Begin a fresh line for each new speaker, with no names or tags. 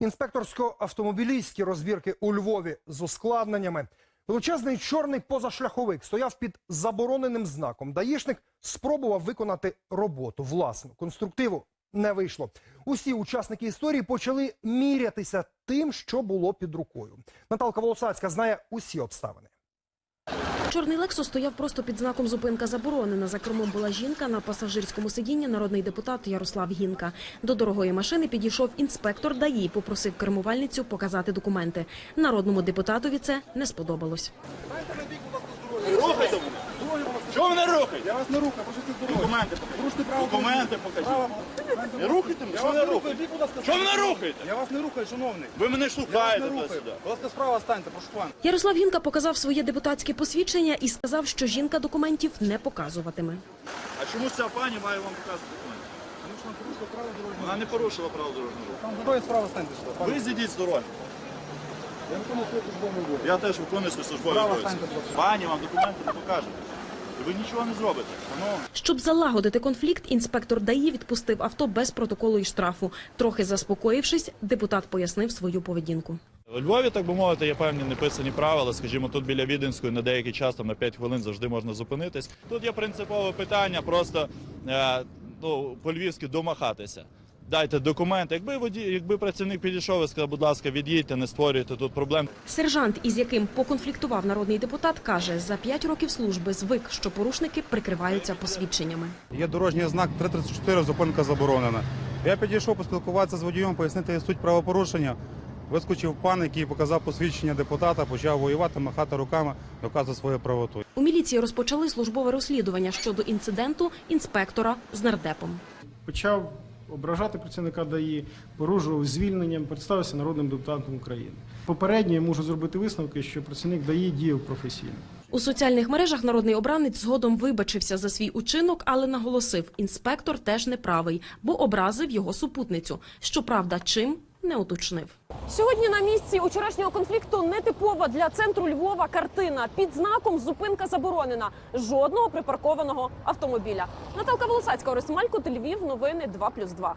Інспекторсько-автомобілістські розбірки у Львові з ускладненнями. Величезний чорний позашляховик стояв під забороненим знаком. Даїшник спробував виконати роботу власну. Конструктиву не вийшло. Усі учасники історії почали мірятися тим, що було під рукою. Наталка Волосацька знає усі обставини.
Чорний Лексус стояв просто під знаком «Зупинка заборонена». За кермом була жінка, на пасажирському сидінні народний депутат Ярослав Гінка. До дорогої машини підійшов інспектор ДАІ, попросив кермувальницю показати документи. Народному депутатові це не сподобалось.
Рухайте рухаєте?
Я вас не рухаю, прошу це здоров'я.
Документи покажіть.
Поруште право
Документи
Право.
покажіть. Не рухайте мене,
Я
чого
вас не
не
рухаю,
рухаєте?
йдіть, будь ласка.
Чого ви не рухаєте?
Я вас не рухаю, шановний.
Ви мене
вас рухаю.
туди-сюди.
Будь ласка, справа станьте, прошу пана.
Ярослав Гінка показав своє депутатське посвідчення і сказав, що жінка документів не показуватиме.
А чому ця пані має вам показувати документи?
Тому що нам порушили право дорожнього.
Вона не порушила правил дорожнього руху.
Там здоров'я справа станьте сюди. пане.
Ви зійдіть з дороги.
Я виконую свою службову обов'язок.
Я теж виконую
станьте, будь ласка.
Пані вам документи не покаже. І ви нічого не зробите. Шановні.
Щоб залагодити конфлікт, інспектор ДАІ відпустив авто без протоколу і штрафу. Трохи заспокоївшись, депутат пояснив свою поведінку.
У Львові, так би мовити, є певні неписані правила. Скажімо, тут біля Віденської на деякий час, там на 5 хвилин завжди можна зупинитись. Тут є принципове питання, просто е, ну, по-львівськи домахатися. Дайте документи. Якби водій, якби працівник підійшов і сказав, будь ласка, від'їдьте, не створюйте тут проблем.
Сержант, із яким поконфліктував народний депутат, каже, за п'ять років служби звик, що порушники прикриваються посвідченнями.
Є дорожній знак 334, зупинка заборонена. Я підійшов поспілкуватися з водієм, пояснити суть правопорушення. Вискочив пан, який показав посвідчення депутата, почав воювати, махати руками, доказувати свою правоту.
У міліції розпочали службове розслідування щодо інциденту інспектора з нардепом.
почав ображати працівника ДАІ, порушував звільненням, представився народним депутатом України. Попередньо я можу зробити висновки, що працівник ДАІ діяв професійно.
У соціальних мережах народний обранець згодом вибачився за свій учинок, але наголосив, інспектор теж не правий, бо образив його супутницю. Щоправда, чим не уточнив.
Сьогодні на місці учорашнього конфлікту нетипова для центру Львова картина під знаком зупинка заборонена. Жодного припаркованого автомобіля. Наталка Волосацька, Орис Малько, Львів. Новини 2+,2.